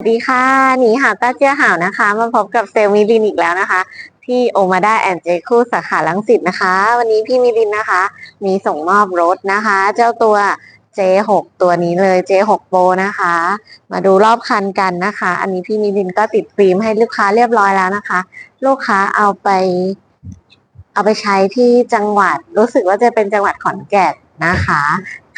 สวัสดีค่ะหนีหาต้าเจี้ยหาวนะคะ มาพบกับเซลล์มิลินอีกแล้วนะคะ ที่โอมาด้าแอนเจคูสาขาลังสิตนะคะ วันนี้พี่มิลินนะคะ มีส่งมอบรถนะคะ เจ้าตัว J6 ตัวนี้เลย J6 Pro นะคะ มาดูรอบคันกันนะคะ อันนี้พี่มิลินก็ติดฟิล์มให้ลูกค้าเรียบร้อยแล้วนะคะ ลูกค้าเอาไป เอาไปใช้ที่จังหวัดรู้สึกว่าจะเป็นจังหวัดขอนแก่นนะคะ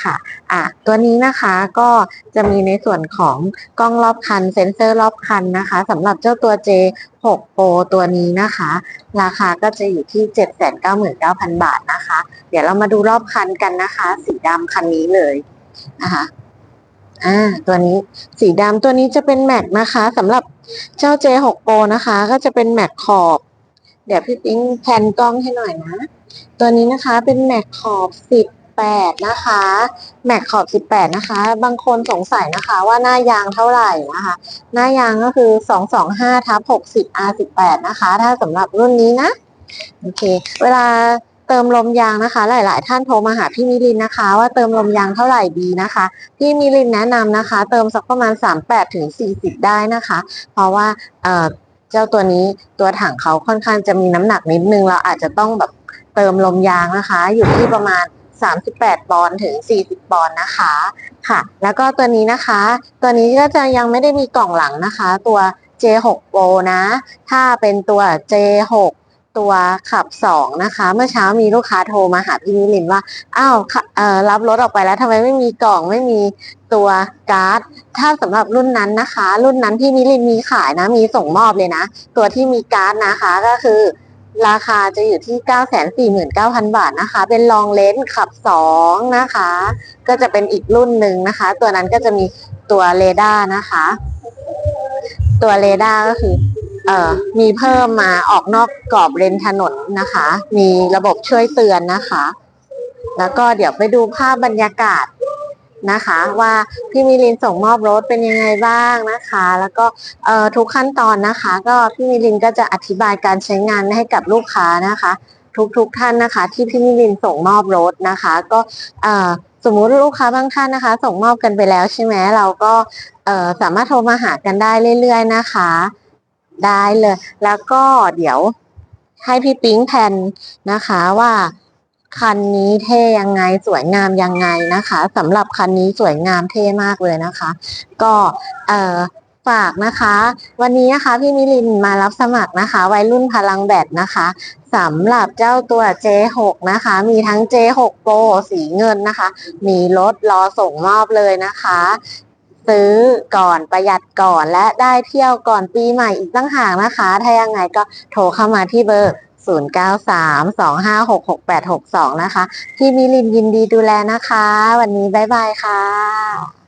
ค่ะอะตัวนี้นะคะก็จะมีในส่วนของกล้องรอบคันเซ็นเซอร์รอบคันนะคะสำหรับเจ้าตัว J6 Pro ตัวนี้นะคะ ราคาก็จะอยู่ที่ 799,000 บาทนะคะ เดี๋ยวเรามาดูรอบคันกันนะคะ สีดำคันนี้เลยนะคะอ่าตัวนี้สีดำตัวนี้จะเป็นแม็กนะคะสำหรับเจ้า J6 Pro นะคะ ก็จะเป็นแม็กขอบ เดี๋ยวพี่ปิ๊งแพนกล้องให้หน่อยนะ ตัวนี้นะคะเป็นแม็กขอบ 18 นะคะ แม็กขอบ 18 นะคะ บางคนสงสัยนะคะว่าหน้ายางเท่าไหร่นะคะ หน้ายางก็คือ 225ทับ60 R18 นะคะ ถ้าสำหรับรุ่นนี้นะ โอเค เวลาเติมลมยางนะคะ หลาย ๆ ท่านโทรมาหาพี่มิลินนะคะ ว่าเติมลมยางเท่าไหร่ดีนะคะ พี่มิลินแนะนำนะคะ เติมสักประมาณ 38ถึง40 ได้นะคะ เพราะว่าเอ่อเจ้าตัวนี้ตัวถังเขาค่อนข้างจะมีน้ำหนักนิดนึงเราอาจจะต้องแบบเติมลมยางนะคะ อยู่ที่ประมาณ 38 ปอนด์ถึง 40 ปอนด์นะคะค่ะ แล้วก็ตัวนี้นะคะ ตัวนี้ก็จะยังไม่ได้มีกล่องหลังนะคะ ตัว J6 Pro นะ ถ้าเป็นตัว J6 ตัวขับ 2 นะคะ เมื่อเช้ามีลูกค้าโทรมาหาพี่นิลินว่า อ้าวเอ่อรับรถออกไปแล้วทำไมไม่มีกล่องไม่มีตัวการ์ด ถ้าสำหรับรุ่นนั้นนะคะ รุ่นนั้นพี่มิลินมีขายนะ มีส่งมอบเลยนะ ตัวที่มีการ์ดนะคะก็คือ ราคาจะอยู่ที่ 949,000 บาทนะคะ เป็นลองเลนส์ขับ 2 นะคะ ก็จะเป็นอีกรุ่นหนึ่งนะคะ ตัวนั้นก็จะมีตัวเรดาร์นะคะ ตัวเรดาร์ก็คือเอ่อมีเพิ่มมาออกนอกกรอบเลนถนนนะคะ มีระบบช่วยเตือนนะคะ แล้วก็เดี๋ยวไปดูภาพบรรยากาศ นะคะ ว่าพี่มิลินส่งมอบรถเป็นยังไงบ้างนะคะ แล้วก็ทุกขั้นตอนนะคะ ก็พี่มิลินก็จะอธิบายการใช้งานให้กับลูกค้านะคะ ทุกๆท่านนะคะ ที่พี่มิลินส่งมอบรถนะคะ ก็สมมุติลูกค้าบางท่านนะคะ ส่งมอบกันไปแล้วใช่ไหมเราก็สามารถโทรมาหากันได้เรื่อย ๆ นะคะ ได้เลย แล้วก็เดี๋ยวให้พี่ปิ๊งแพนนะคะว่า คันนี้เท่ยังไงสวยงามยังไงนะคะสำหรับคันนี้สวยงามเท่มากเลยนะคะ ก็เอ่อฝากนะคะ วันนี้นะคะพี่มิลินมารับสมัครนะคะ วัยรุ่นพลังแบตนะคะสำหรับเจ้าตัว J6 นะคะ มีทั้ง J6 Pro สีเงินนะคะ มีรถรอส่งมอบเลยนะคะ ซื้อก่อนประหยัดก่อนและได้เที่ยวก่อนปีใหม่อีกตั้งหากนะคะ ถ้ายังไงก็โทรเข้ามาที่เบอร์ 0932566862 นะคะ พี่มิลินยินดีดูแลนะคะ วันนี้บ๊ายบายค่ะ